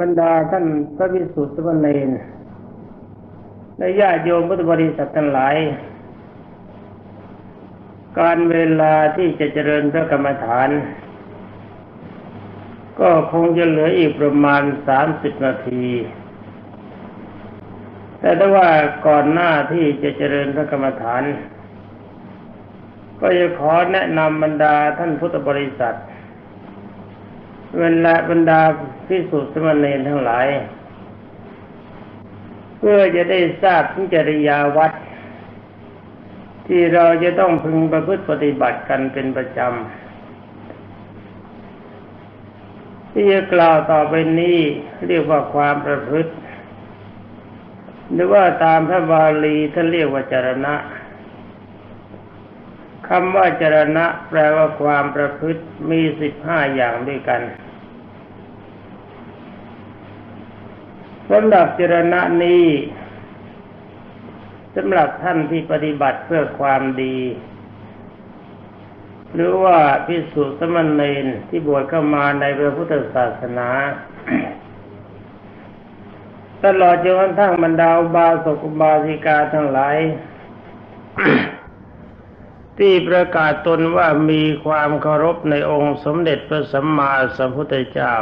บรรดาท่านพระวิสุทธิสมณเณรและญาติโยมพุทธบริษัททั้งหลาย การเวลาที่จะเจริญพระกรรมฐาน ก็คงจะเหลืออีกประมาณสามสิบนาที แต่ถ้าว่าก่อนหน้าที่จะเจริญพระกรรมฐาน ก็จะขอแนะนำบรรดาท่านพุทธบริษัท เวลาบรรดาพิสุทธิสมณเณรทั้งหลาย เพื่อจะได้ทราบถึงจริยาวัด ที่เราจะต้องพึงประพฤติปฏิบัติกันเป็นประจำ ที่จะกล่าวต่อไปนี้เรียกว่าความประพฤติ หรือว่าตามพระบาลีท่านเรียกว่าจรณะ คำว่าจรณะแปลว่าความประพฤติมีสิบห้าอย่างด้วยกันสำหรับจรณะนี้สำหรับท่านที่ปฏิบัติเพื่อความดี หรือว่าพิสุสมณเณรที่บวชเข้ามาในพระพุทธศาสนาตลอดจนกระทั่งบรรดาบาสกุบาสิกาทั้งหลาย ที่ประกาศตนว่ามีความเคารพในองค์สมเด็จพระสัมมาสัมพุทธเจ้า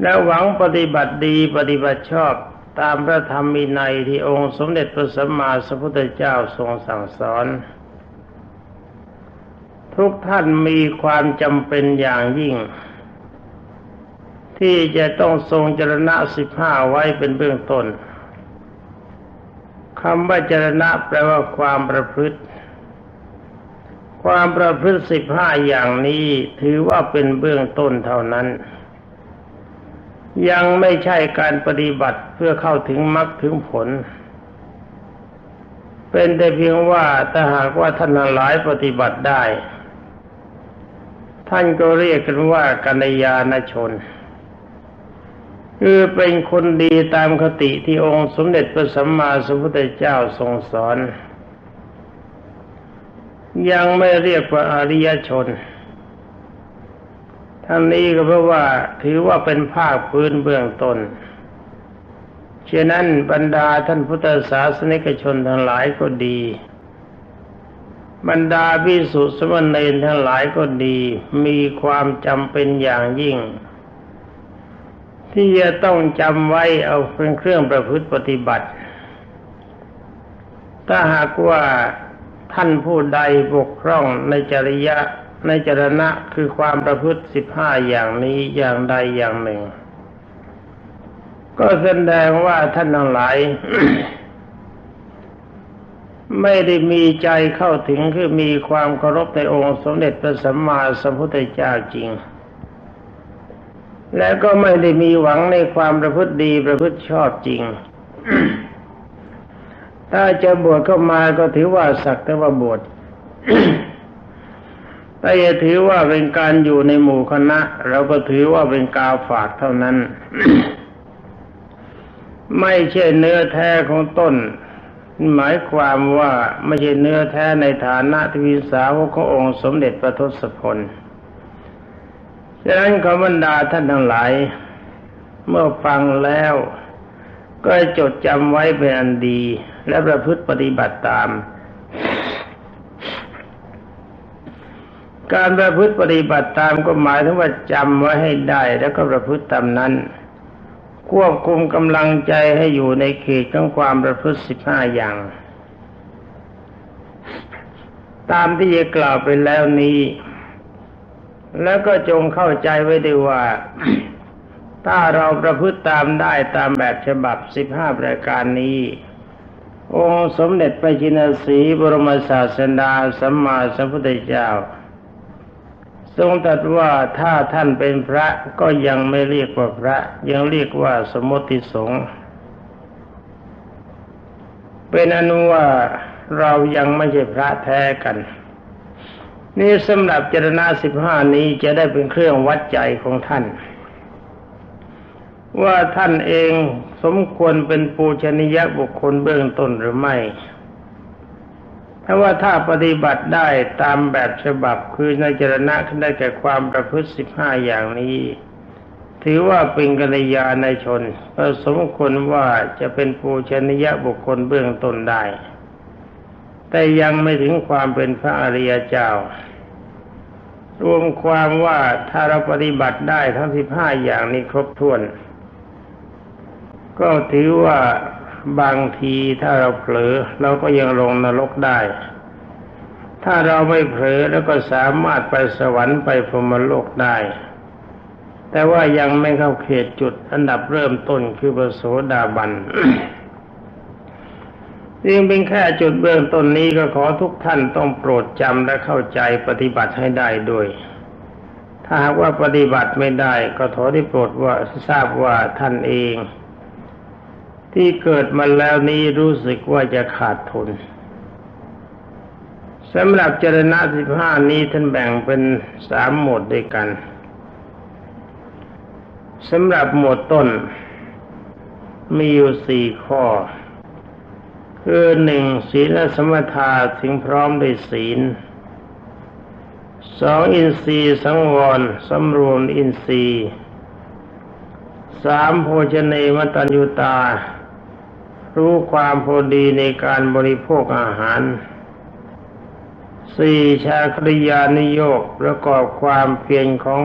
และหวังปฏิบัติดีปฏิบัติชอบตามพระธรรมมีในที่องค์สมเด็จพระสัมมาสัมพุทธเจ้าทรงสั่งสอน ทุกท่านมีความจำเป็นอย่างยิ่ง ที่จะต้องทรงจรณะสิบห้าไว้เป็นเบื้องต้น คำว่าจรณะแปลว่าความประพฤติ ความประพฤติสิบห้าอย่างนี้ถือว่าเป็นเบื้องต้นเท่านั้น ยังไม่ใช่การปฏิบัติเพื่อเข้าถึงมรรคถึงผล เป็นแต่เพียงว่าถ้าหากว่าท่านหลายปฏิบัติได้ ท่านก็เรียกกันว่ากัญญาณชน คือเป็นคนดีตามคติที่องค์สมเด็จพระสัมมาสัมพุทธเจ้าทรงสอน ยังไม่เรียกว่าอริยชนทั้งนี้ก็เพราะว่าถือว่าเป็นภาคพื้นเบื้องต้นฉะนั้นบรรดาท่านพุทธศาสนิกชนทั้งหลายก็ดี บรรดาพิสุสมณเณรทั้งหลายก็ดี มีความจำเป็นอย่างยิ่ง ที่จะต้องจำไว้เอาเป็นเครื่องประพฤติปฏิบัติ ถ้าหากว่าท่านผู้ใดบกพร่องในจริยะในจรณะคือความประพฤติสิบห้าอย่างนี้อย่างใดอย่างหนึ่ง ก็แสดงว่าท่านทั้งหลาย ไม่ได้มีใจเข้าถึงคือมีความเคารพในองค์สมเด็จพระสัมมาสัมพุทธเจ้าจริง แล้วก็ไม่ได้มีหวังในความประพฤติดีประพฤติชอบจริง ถ้าจะบวชเข้ามาก็ถือว่าสักแต่ว่าบวชแต่อย่าถือว่าเป็นการอยู่ในหมู่คณะ เราก็ถือว่าเป็นกาฝากเท่านั้น ไม่ใช่เนื้อแท้ของต้น หมายความว่าไม่ใช่เนื้อแท้ในฐานะทวิสาวกขององค์สมเด็จพระทศพล ฉะนั้นขบรรดาท่านทั้งหลาย เมื่อฟังแล้ว ก็จดจำไว้เป็นอันดี และประพฤติปฏิบัติตาม การประพฤติปฏิบัติตามก็หมายถึงว่าจำไว้ให้ได้แล้วก็ประพฤติตามนั้น ควบคุมกำลังใจให้อยู่ในเขตของความประพฤติสิบห้าอย่างตามที่จะกล่าวไปแล้วนี้ แล้วก็จงเข้าใจไว้ด้วยว่า ถ้าเราประพฤติตามได้ตามแบบฉบับสิบห้าประการนี้ องค์สมเด็จพระจินสีบรมศาสดาสัมมาสัมพุทธเจ้า ทรงตรัสว่าถ้าท่านเป็นพระก็ยังไม่เรียกว่าพระ ยังเรียกว่าสมมติสงฆ์เป็นอนุว่าเรายังไม่ใช่พระแท้กัน นี่สำหรับเจรณาสิบห้านี้จะได้เป็นเครื่องวัดใจของท่าน ว่าท่านเองสมควรเป็นปูชนียบุคคลเบื้องต้นหรือไม่ถ้าว่าถ้าปฏิบัติได้ตามแบบฉบับคือในเจรณะได้แก่ความประพฤติสิบห้าอย่างนี้ ถือว่าเป็นกัลยาณชนสมควรว่าจะเป็นปูชนียบุคคลเบื้องต้นได้ แต่ยังไม่ถึงความเป็นพระอริยเจ้า รวมความว่าถ้าเราปฏิบัติได้ทั้งสิบห้าอย่างนี้ครบถ้วน ก็ถือว่าบางทีถ้าเราเผลอเราก็ยังลงนรกได้ ถ้าเราไม่เผลอแล้วก็สามารถไปสวรรค์ไปพรหมโลกได้ แต่ว่ายังไม่เข้าเขตจุดอันดับเริ่มต้นคือพระโสดาบัน ยังเป็นแค่จุดเบื้องต้นนี้ก็ขอทุกท่านต้องโปรดจำและเข้าใจปฏิบัติให้ได้ด้วย ถ้าหากว่าปฏิบัติไม่ได้ ก็ขอที่โปรดว่าทราบว่าท่านเอง ที่เกิดมาแล้วนี้รู้สึกว่าจะขาดทุนสำหรับเจรณะสิบห้านี้ท่านแบ่งเป็นสามหมวดด้วยกันสำหรับหมวดต้นมีอยู่สี่ข้อ คือหนึ่งศีลและสมถะถึงพร้อมด้วยศีลสองอินทรีย์สังวรสำรวมอินทรีย์สามโภชเนมตัญญุตา รู้ความพอดีในการบริโภคอาหารสี่ชาคริยานิโยกประกอบความเพียรของ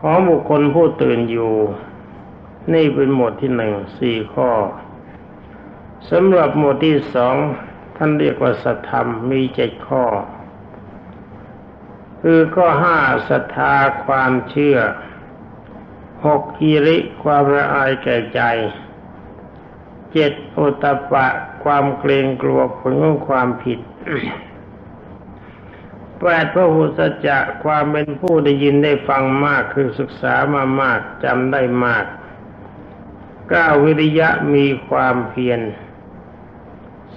ของบุคคลผู้ตื่นอยู่ นี่เป็นหมวดที่หนึ่งสี่ข้อ สำหรับหมวดที่สองท่านเรียกว่าสัทธรรมมีเจ็ดข้อ คือข้อห้าศรัทธาความเชื่อหกกิริความละอายแก่ใจเจ็ดโอตปะความเกรงกลัวผลของความผิดแปดพระหุสัจะความเป็นผู้ได้ยินได้ฟังมากคือศึกษามามากจำได้มากเก้าวิริยะมีความเพียร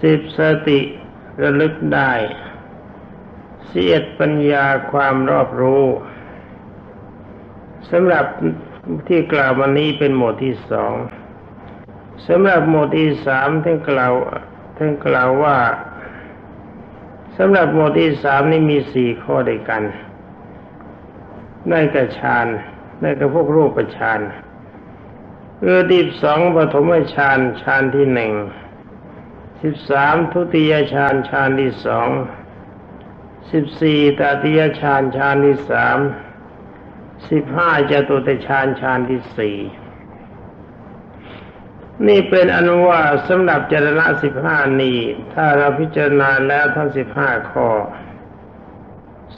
สิบสติระลึกได้เสียดปัญญาความรอบรู้สำหรับที่กล่าววันนี้เป็นหมวดที่สองสำหรับหมวดที่สามท่านกล่าวท่านกล่าวว่าสำหรับหมวดที่สามนี่มีสี่ข้อด้วยกันได้กับฌานได้กับพวกรูปฌานเออดิบสองปฐมฌานฌานที่หนึ่ง สิบสามทุติยฌานฌานที่สองสิบสี่ตติยฌานฌานที่สามสิบห้าจตุตฌานฌานที่สี่นี่เป็นอนุว่าสำหรับเจรณะสิบห้านี้ถ้าเราพิจารณาแล้วทั้งสิบห้าข้อ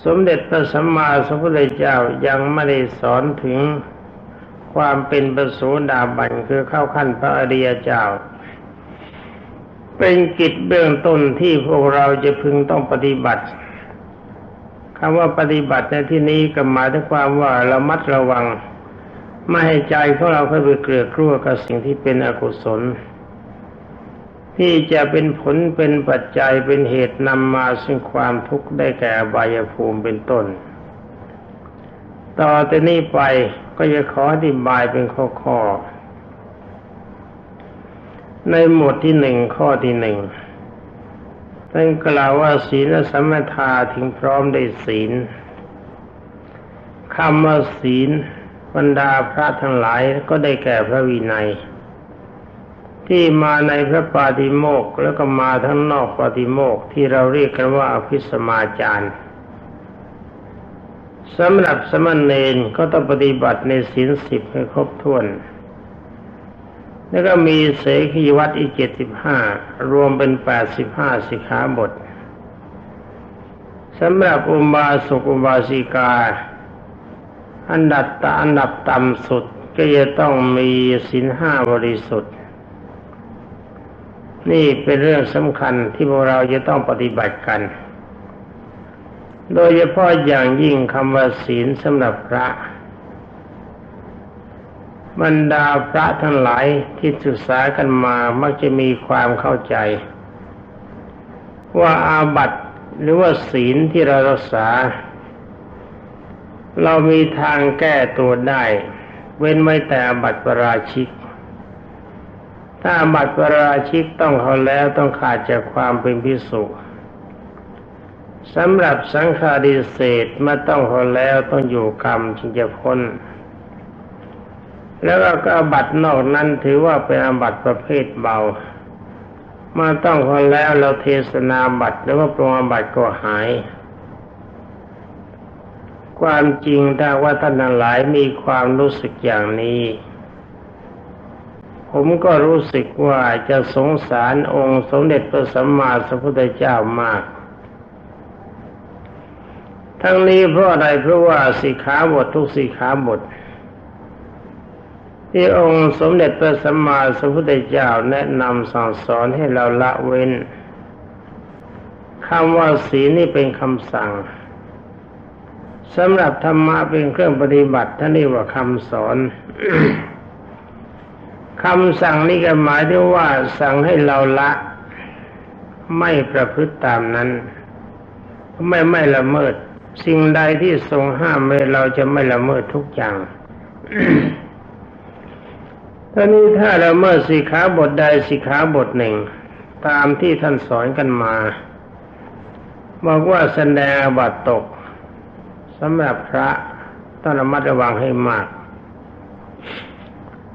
สมเด็จพระสัมมาสัมพุทธเจ้ายังไม่ได้สอนถึงความเป็นประสูดาบันคือเข้าขั้นพระอริยเจ้า เป็นกิจเบื้องต้นที่พวกเราจะพึงต้องปฏิบัติคำว่าปฏิบัติในที่นี้ก็หมายถึงความว่าเรามัดระวัง ไม่ให้ใจของเราเข้าไปเกลือกลัวกับสิ่งที่เป็นอกุศล ที่จะเป็นผลเป็นปัจจัยเป็นเหตุนำมาซึ่งความทุกข์ได้แก่บายภูมิเป็นต้น ต่อแต่นี้ไปก็จะขออธิบายเป็นข้อๆ ในหมวดที่หนึ่งข้อที่หนึ่งท่านกล่าวว่าศีลสมมทาถึงพร้อมได้ศีลคำว่าศีลบรรดาพระทั้งหลายก็ได้แก่พระวินัย ที่มาในพระปาติโมกแล้วก็มาทั้งนอกปาติโมกที่เราเรียกกันว่าอภิสมาจารย์สำหรับสมณเณรก็ต้องปฏิบัติในศีลสิบให้ครบถ้วน แล้วก็มีเสขีวัตอีกเจ็ดสิบห้ารวมเป็นแปดสิบห้าสิกขาบทสำหรับอุบาสกอุบาสิกา อันดับตอันดับต่ำสุดก็จะต้องมีศีลห้าบริสุทธิ์ นี่เป็นเรื่องสำคัญที่พวกเราจะต้องปฏิบัติกัน โดยเฉพาะอย่างยิ่งคำว่าศีลสำหรับพระ บรรดาพระทั้งหลายที่ศึกษากันมามักจะมีความเข้าใจ ว่าอาบัตหรือว่าศีลที่เรารักษา เรามีทางแก้ตัวได้ เว้นไว้แต่บัตรปราชิก ถ้าบัตรปราชิกต้องเขาแล้วต้องขาดจากความเป็นพิสุสำหรับสังฆาดิเศษเมื่อต้องเขาแล้วต้องอยู่กรรมจึงจะพ้น แล้วก็อาบัตนอกนั้นถือว่าเป็นอาบัตประเภทเบา มาต้องคนแล้วเราเทศนาบัตรหรือว่าปรงอาบัตก็หาย ความจริงถ้าว่าท่านทั้งหลายมีความรู้สึกอย่างนี้ ผมก็รู้สึกว่าจะสงสารองค์สมเด็จพระสัมมาสัมพุทธเจ้ามากทั้งนี้เพราะอะไรเพราะว่าสิขาบททุกสิขาบท ที่องค์สมเด็จพระสัมมาสัมพุทธเจ้าแนะนำสั่งสอนให้เราละเว้นคำว่าศีลนี่เป็นคำสั่งสำหรับธรรมะเป็นเครื่องปฏิบัติท่านเรียกว่าคำสอนคำสั่งนี่ก็หมายถึงว่าสั่งให้เราละ ไม่ประพฤติตามนั้น ไม่ไม่ละเมิด สิ่งใดที่ทรงห้ามไม่เราจะไม่ละเมิดทุกอย่าง ท่านี้ถ้าละเมิดสิกขาบทใดสิกขาบทหนึ่ง ตามที่ท่านสอนกันมา บอกว่าแสดงบัตตกสำหรับพระต้องระมัดระวังให้มาก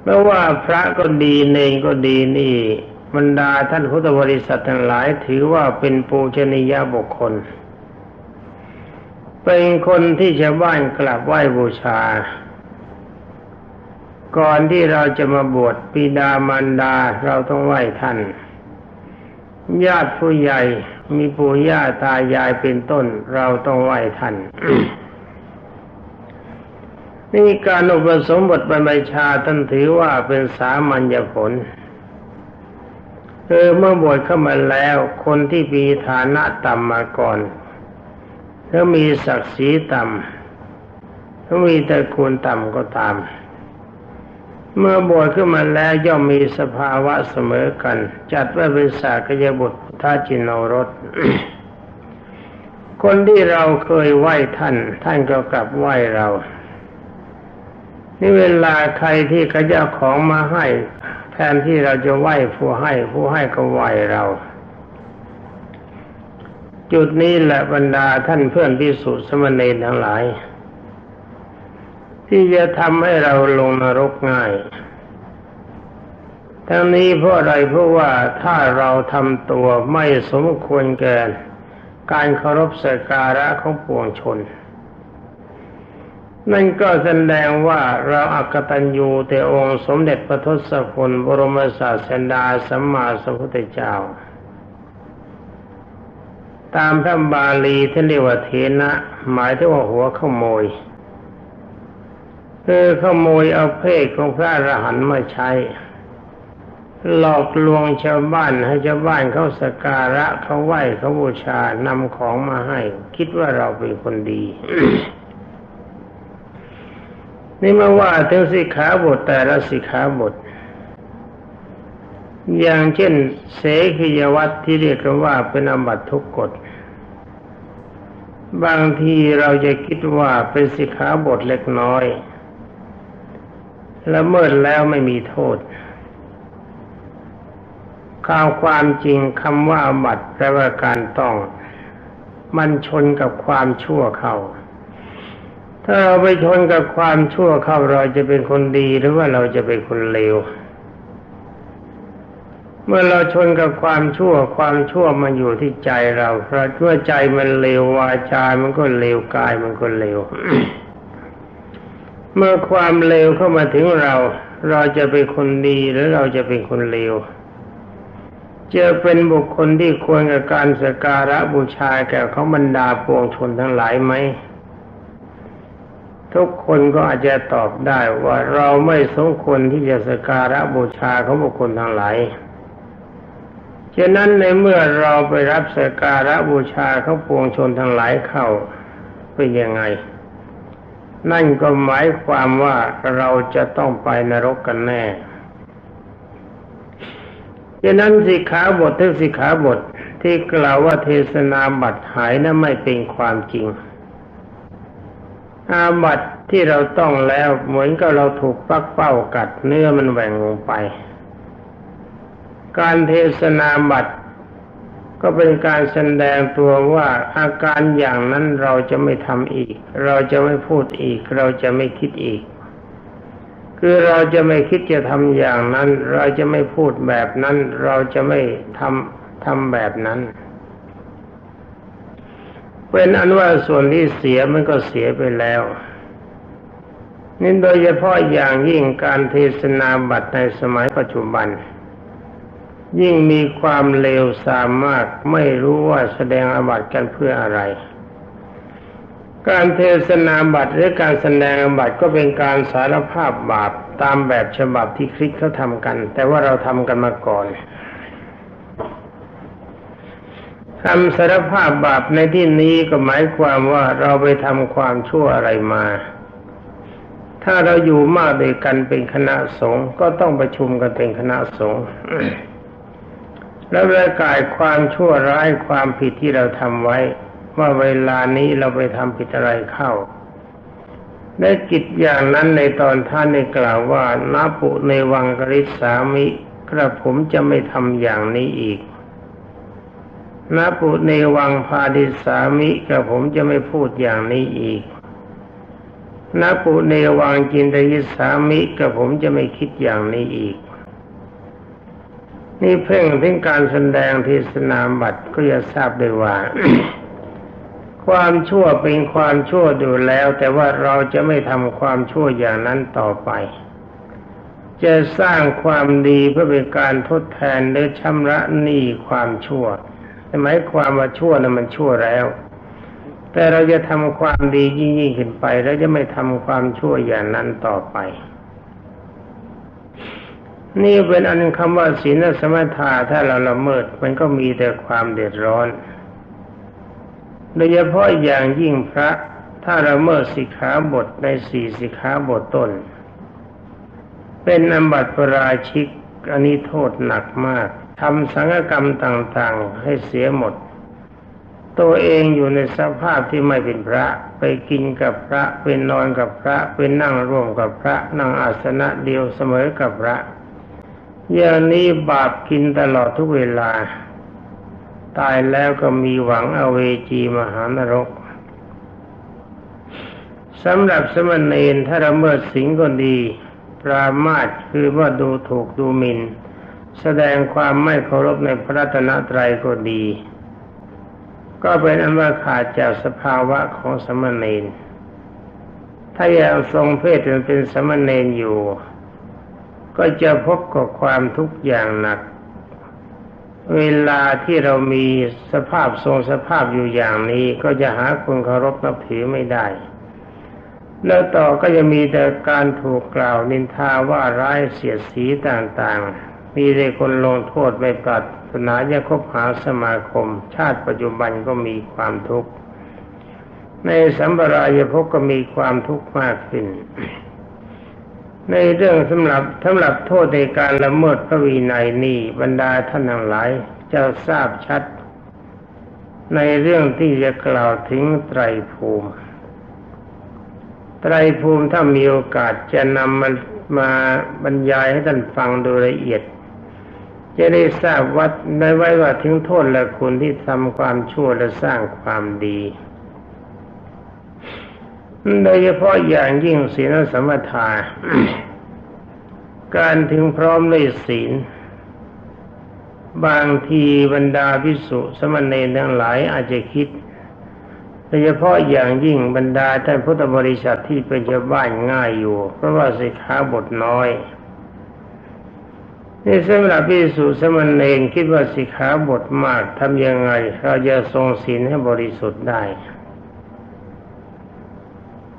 ไม่ว่าพระก็ดีเนงก็ดีนี่บรรดาท่านพุทธบริษัททั้งหลายถือว่าเป็นปูชนียบุคคล เป็นคนที่ชาวบ้านกราบไหว้บูชา ก่อนที่เราจะมาบวชปิดามารดาเราต้องไหว้ท่าน ญาติผู้ใหญ่มีปู่ย่าตายายเป็นต้น เราต้องไหว้ท่านนี่การอุปสมบทบรรพชาท่านถือว่าเป็นสามัญญผลคือเมื่อบวชเข้ามาแล้วคนที่มีฐานะต่ำมาก่อนถ้ามีศักดิ์ศรีต่ำถ้ามีตระกูลต่ำก็ตาม เมื่อบวชขึ้นมาแล้วย่อมมีสภาวะเสมอกัน จัดว่าเป็นสากยบุตรท่าจินโนรสคนที่เราเคยไหว้ท่าน ท่านก็กลับไหว้เรา นี่เวลาใครที่เขาจะเอาของมาให้แทนที่เราจะไหว้ผู้ให้ ผู้ให้ก็ไหว้เรา จุดนี้แหละบรรดาท่านเพื่อนพิสุสมณีทั้งหลาย ที่จะทำให้เราลงนรกง่าย ทั้งนี้เพราะอะไรเพราะว่าถ้าเราทำตัวไม่สมควรแก่การเคารพสักการะของปวงชน นั่นก็แสดงว่าเราอักตันยูแต่องค์สมเด็จพระทศพลบรมศาสดาสัมมาสัมพุทธเจ้า ตามพระบาลีท่านเรียกว่าเทนะ หมายถึงว่าหัวขโมย คือขโมยเอาเพศของพระอรหันต์มาใช้ หลอกลวงชาวบ้านให้ชาวบ้านเขาสกการะเขาไหว้เขาบูชานำของมาให้ คิดว่าเราเป็นคนดี นี่มาว่าถึงสิกขาบทแต่ละสิกขาบท อย่างเช่น เสขียวัตที่เรียกกันว่าเป็นอบัตทุกกฎบางทีเราจะคิดว่าเป็นสิกขาบทเล็กน้อย ละเมิดแล้วไม่มีโทษข่าวความจริงคำว่าบัตรแปลว่าการต้อง มันชนกับความชั่วเข้าถ้าเราไปชนกับความชั่วเข้าเราจะเป็นคนดีหรือว่าเราจะเป็นคนเลว เมื่อเราชนกับความชั่วความชั่วมันอยู่ที่ใจเราเพราะเมื่อใจมันเลววาจา มันก็เลวกายมันก็เลว เมื่อความเลวเข้ามาถึงเรา เราจะเป็นคนดีหรือเราจะเป็นคนเลวจะเป็นบุคคลที่ควรกับการสการะบูชาแก่เขาบรรดาปวงชนทั้งหลายไหม ทุกคนก็อาจจะตอบได้ว่าเราไม่สมควรที่จะสการะบูชาของบุคคลทั้งหลายฉะนั้นในเมื่อเราไปรับสการะบูชาเขาปวงชนทั้งหลายเข้าเป็นยังไง นั่นก็หมายความว่าเราจะต้องไปนรกกันแน่ฉะนั้นสิกขาบททุกสิกขาบทที่กล่าวว่าเทศนาบัตรหายนั้นไม่เป็นความจริง อาบัตที่เราต้องแล้วเหมือนกับเราถูกปักเป้ากัดเนื้อมันแหว่งลงไป การเทศนาบัตร ก็เป็นการแสดงตัวว่าอาการอย่างนั้นเราจะไม่ทำอีก เราจะไม่พูดอีก เราจะไม่คิดอีก คือเราจะไม่คิดจะทำอย่างนั้น เราจะไม่พูดแบบนั้น เราจะไม่ทำทำแบบนั้นเป็นอันว่าส่วนที่เสียมันก็เสียไปแล้วนี่โดยเฉพาะอย่างยิ่งการเทศนาบัตรในสมัยปัจจุบัน ยิ่งมีความเลวทรามมากไม่รู้ว่าแสดงอาบัติกันเพื่ออะไร การเทศนาบัตรหรือการแสดงอาบัติก็เป็นการสารภาพบาปตามแบบฉบับที่คริสเขาทำกัน แต่ว่าเราทำกันมาก่อนคำสารภาพบาปในที่นี้ก็หมายความว่าเราไปทำความชั่วอะไรมา ถ้าเราอยู่มากด้วยกันเป็นคณะสงฆ์ก็ต้องประชุมกันเป็นคณะสงฆ์ แล้วประกาศความชั่วร้ายความผิดที่เราทำไว้ ว่าเวลานี้เราไปทำผิดอะไรเข้าได้กิจอย่างนั้นในตอนท่านได้กล่าวว่านาปุในวังกริสามิกระผมจะไม่ทำอย่างนี้อีกนาปุในวังพาดิสามิกระผมจะไม่พูดอย่างนี้อีกนาปุเนวังจินตยิสามิกับผมจะไม่คิดอย่างนี้อีก นี่เพ่งถึงการแสดงเทศนามบัตรก็จะทราบได้ว่า ความชั่วเป็นความชั่วดูแล้ว แต่ว่าเราจะไม่ทำความชั่วอย่างนั้นต่อไป จะสร้างความดีเพื่อเป็นการทดแทนหรือชำระหนี้ความชั่วหมายความว่าชั่วนั้นมันชั่วแล้ว แต่เราจะทำความดียิ่งยิ่งขึ้นไป แล้วจะไม่ทำความชั่วอย่างนั้นต่อไป นี่เป็นอันคำว่าศีลสมถะถ้าเราละเมิด มันก็มีแต่ความเดือดร้อน โดยเฉพาะอย่างยิ่งพระ ถ้าละเมิดสิกขาบทในสี่สิกขาบทต้น เป็นอบัติปราชิกอันนี้โทษหนักมากทำสังฆกรรมต่างๆให้เสียหมด ตัวเองอยู่ในสภาพที่ไม่เป็นพระ ไปกินกับพระ เป็นนอนกับพระ เป็นนั่งร่วมกับพระ นั่งอาสนะเดียวเสมอกับพระ อย่างนี้บาปกินตลอดทุกเวลา ตายแล้วก็มีหวังอเวจีมหานรกสำหรับสมณเณรถ้าละเมิดสิงก็ดี ปรามาสคือว่าดูถูกดูหมิน่น แสดงความไม่เคารพในพระรัตนตรัยก็ดี ก็เป็นอันว่าขาดจากสภาวะของสมณเณรถ้ายังทรงเพศเป็นสมณเณรอยู่ ก็จะพบกับความทุกข์อย่างหนัก เวลาที่เรามีสภาพทรงสภาพอยู่อย่างนี้ ก็จะหาคนเคารพนับถือไม่ได้ แล้วต่อก็จะมีแต่การถูกกล่าวนินทาว่าร้ายเสียดสีต่างๆ มีแต่คนลงโทษไม่ปรัดสนาจะคบหาสมาคม ชาติปัจจุบันก็มีความทุกข์ ในสัมปรายภพก็มีความทุกข์มากขึ้น ในเรื่องสำหรับสำหรับโทษในการละเมิดพระวินัยนี้บรรดาท่านทั้งหลายจะทราบชัด ในเรื่องที่จะกล่าวถึงไตรภูมิ ไตรภูมิถ้ามีโอกาสจะนำมามาบรรยายให้ท่านฟังโดยละเอียด จะได้ทราบวัดได้ไว้ว่าถึงโทษและคุณที่ทำความชั่วและสร้างความดี โดยเฉพาะอย่างยิ่งศีลสมถาการถึงพร้อมด้วยศีล บางทีบรรดาพิสุสมณเณรทั้งหลายอาจจะคิดโดยเฉพาะอย่างยิ่งบรรดาท่านพุทธบริษัทที่เป็นชาวบ้านง่ายอยู่ เพราะว่าสิกขาบทน้อยนี่สำหรับพิสุสมณเณรคิดว่าสิกขาบทมากทำยังไง เราจะทรงศีลให้บริสุทธิ์ได้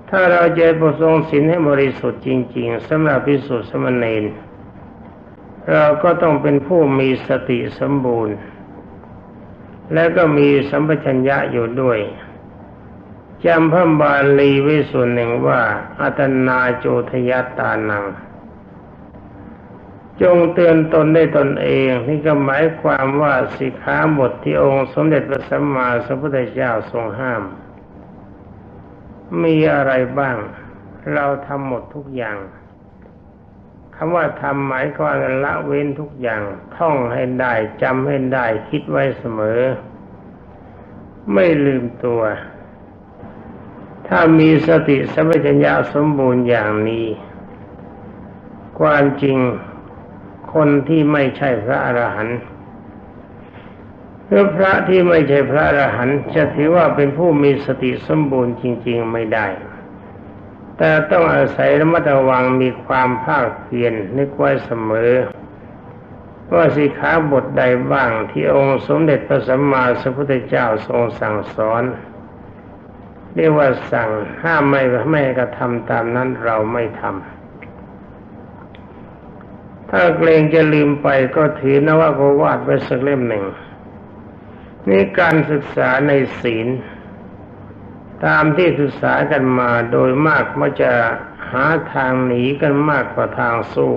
ถ้าเราจะประทรงศีลให้บริสุทธิ์จริง ๆสำหรับพิสุทธิสมณเณรเราก็ต้องเป็นผู้มีสติสมบูรณ์ และก็มีสัมปชัญญะอยู่ด้วยจำพระบาลีไว้ส่วนหนึ่งว่า อัตนาโจทยตานัง จงเตือนตนได้ตนเอง นี่ก็หมายความว่าสิกขาบทที่องค์สมเด็จพระสัมมาสัมพุทธเจ้าทรงห้าม มีอะไรบ้าง เราทำหมดทุกอย่างคำว่าทำหมายความละเว้นทุกอย่าง ท่องให้ได้จำให้ได้คิดไว้เสมอ ไม่ลืมตัว ถ้ามีสติสัมปชัญญะสมบูรณ์อย่างนี้ ความจริงคนที่ไม่ใช่พระอรหันต์ หรือพระที่ไม่ใช่พระอรหันต์จะถือว่าเป็นผู้มีสติสมบูรณ์จริง ๆไม่ได้ แต่ต้องอาศัยระมัดระวังมีความภาคเพียรนึกไว้เสมอว่าสิขาบทใดบ้างที่องค์สมเด็จพระสัมมาสัมพุทธเจ้าทรงสั่งสอน เรียกว่าสั่งห้ามไม่ไม่กระทำตามนั้นเราไม่ทำถ้าเกรงจะลืมไปก็ถือนวโกวาดไว้สักเล่มหนึ่ง นี่การศึกษาในศีล ตามที่ศึกษากันมาโดยมากมันจะหาทางหนีกันมากกว่าทางสู้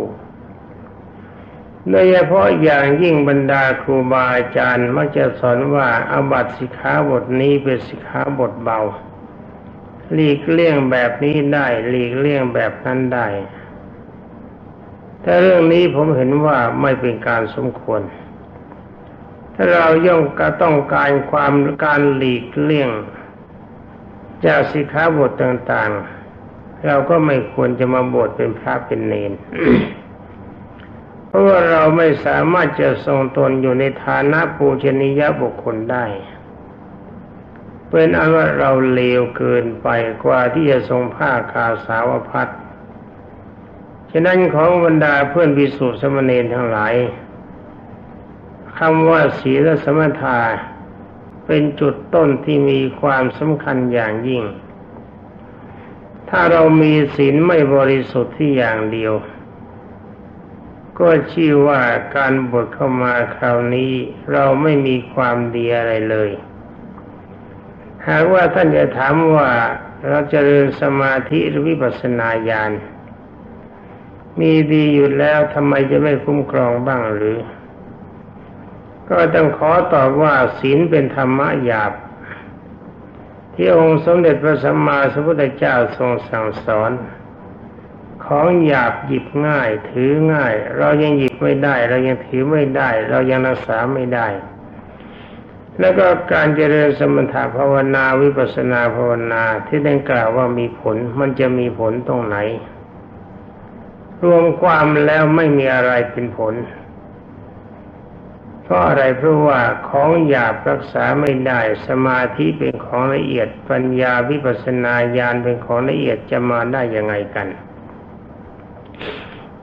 โดยเฉพาะอย่างยิ่งบรรดาครูบาอาจารย์มักจะสอนว่าอาบัติสิกขาบทนี้เป็นสิกขาบทเบา หลีกเลี่ยงแบบนี้ได้ หลีกเลี่ยงแบบนั้นได้แต่เรื่องนี้ผมเห็นว่าไม่เป็นการสมควร ถ้าเราย่อมกระต้องการความการหลีกเลี่ยง จากสิขาบทต่างๆ เราก็ไม่ควรจะมาบวชเป็นพระเป็นเนนเพราะว่าเราไม่สามารถจะทรงตนอยู่ในฐานะปูชนียบุคคลได้เป็นอันว่าเราเลวเกินไปกว่าที่จะทรงผ้ากาสาวพัดฉะนั้นของบรรดาเพื่อนวิสุทธิสมณีทั้งหลาย คำว่าศีลสมถะเป็นจุดต้นที่มีความสำคัญอย่างยิ่ง ถ้าเรามีศีลไม่บริสุทธิ์ที่อย่างเดียว ก็ชื่อว่าการบวชเข้ามาคราวนี้เราไม่มีความดีอะไรเลย หากว่าท่านจะถามว่าเราจะเรียนสมาธิหรือวิปัสสนาญาณมีดีอยู่แล้วทำไมจะไม่คุ้มครองบ้างหรือ ก็ต้องขอตอบว่าศีลเป็นธรรมะหยาบ ที่องค์สมเด็จพระสัมมาสัมพุทธเจ้าทรงสั่งสอน ของหยาบหยิบง่าย ถือง่าย เรายังหยิบไม่ได้ เรายังถือไม่ได้ เรายังรักษาไม่ได้ แล้วก็การเจริญสมถะภาวนาวิปัสนาภาวนาที่ได้กล่าวว่ามีผลมันจะมีผลตรงไหน รวมความแล้วไม่มีอะไรเป็นผล เพราะอะไรเพราะว่าของหยาบรักษาไม่ได้สมาธิเป็นของละเอียดปัญญาวิปัสนาญาณเป็นของละเอียดจะมาได้ยังไงกัน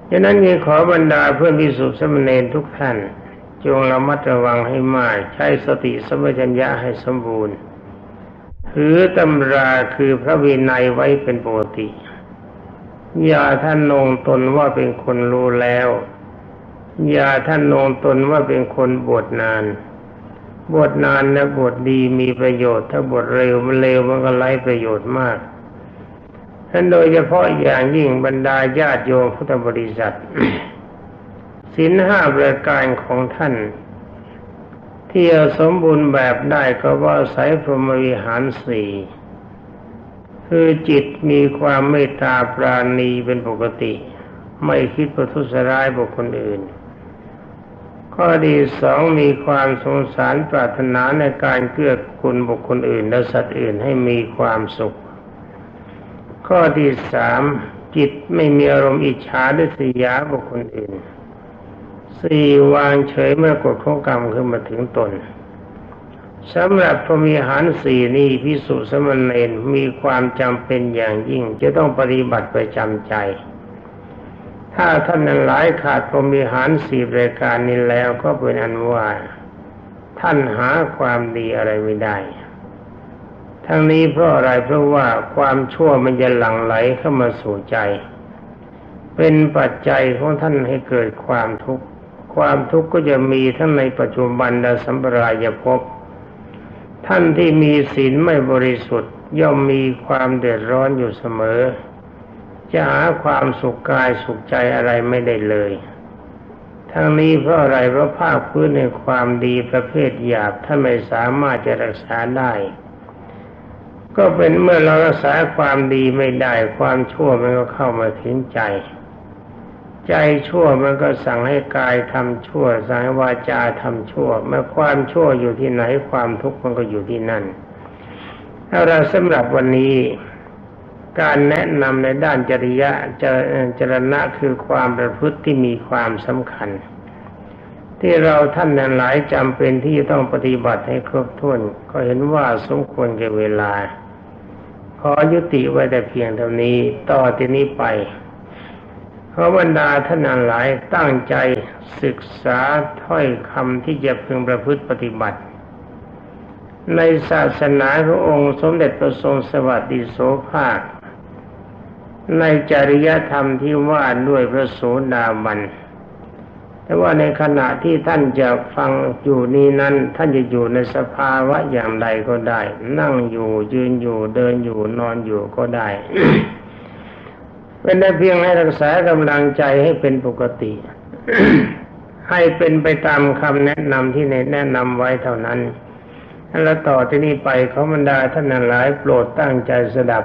ดังนั้นจึงขอบรรดาเพื่อนพิสุทธิสมณีทุกท่าน จงระมัดระวังให้มากใช้สติสมัชัญญะให้สมบูรณ์ถือตำราคือพระวินัยไว้เป็นปกติ อย่าท่านนงตนว่าเป็นคนรู้แล้ว อย่าท่านนงตนว่าเป็นคนบวชนาน บวชนานนะบวชดีมีประโยชน์ ถ้าบวชเร็วมันเร็วมันก็ไร้ประโยชน์มากท่านโดยเฉพาะอย่างยิ่งบรรดาญาติโยมพุทธบริษัทสินห้าประการของท่าน ที่สมบูรณ์แบบได้ก็ว่าสายพรหมวิหารสี่คือจิตมีความเมตตาปราณีเป็นปกติ ไม่คิดประทุษร้ายบุคคลอื่น ข้อดีสองมีความสงสารปรารถนาในการเกื้อกูลบุคคลอื่นและสัตว์อื่นให้มีความสุข ข้อที่สามจิตไม่มีอารมณ์อิจฉาด้วยสียาบุคคลอื่นสี่วางเฉยเมื่อกฎข้องกรรมขึ้นมาถึงตนสำหรับพรมีหารสี่นี้พิสุสมณเณรมีความจำเป็นอย่างยิ่งจะต้องปฏิบัติไปจำใจ ถ้าท่านนั้นหลายขาดพรหมิหารสี่รายการนี้แล้วก็เป็นอันว่า ท่านหาความดีอะไรไม่ได้ ทั้งนี้เพราะอะไรเพราะว่าความชั่วมันจะหลั่งไหลเข้ามาสู่ใจ เป็นปัจจัยของท่านให้เกิดความทุกข์ความทุกข์ก็จะมีทั้งในปัจจุบันและสัมปรายภพท่านที่มีศีลไม่บริสุทธิ์ย่อมมีความเดือดร้อนอยู่เสมอ จะหาความสุขกายสุขใจอะไรไม่ได้เลย ทั้งนี้เพราะอะไรเพราะภาคพื้นในความดีประเภทหยาบถ้าไม่สามารถจะรักษาได้ ก็เป็นเมื่อเรารักษาความดีไม่ได้ ความชั่วมันก็เข้ามาถึงใจ ใจชั่วมันก็สั่งให้กายทำชั่ว สั่งให้วาจาทำชั่ว เมื่อความชั่วอยู่ที่ไหนความทุกข์มันก็อยู่ที่นั่นถ้าเราสำหรับวันนี้ การแนะนำในด้านจริยะจรจรณะคือความประพฤติที่มีความสำคัญ ที่เราท่านนั้นหลายจำเป็นที่ต้องปฏิบัติให้ครบถ้วน ก็เห็นว่าสมควรแก่เวลา ขอยุติไว้แต่เพียงเท่านี้ต่อที่นี้ไปขอบรรดาท่านนั้นหลายตั้งใจศึกษาถ้อยคำที่จะพึงประพฤติปฏิบัติ ในศาสนาขององค์สมเด็จพระทรงสวัสดิโสภาค ในจริยธรรมที่ว่าด้วยพระโสดาบันแต่ว่าในขณะที่ท่านจะฟังอยู่นี้นั้น ท่านจะอยู่ในสภาวะอย่างใดก็ได้ นั่งอยู่ยืนอยู่เดินอยู่นอนอยู่ก็ได้เป็นได้เพียงให้รักษากำลังใจให้เป็นปกติ ให้เป็นไปตามคำแนะนำที่ในแนะนำไว้เท่านั้น แล้วต่อที่นี้ไปเขาบรรดาท่านนั้นหลายโปรดตั้งใจสดับ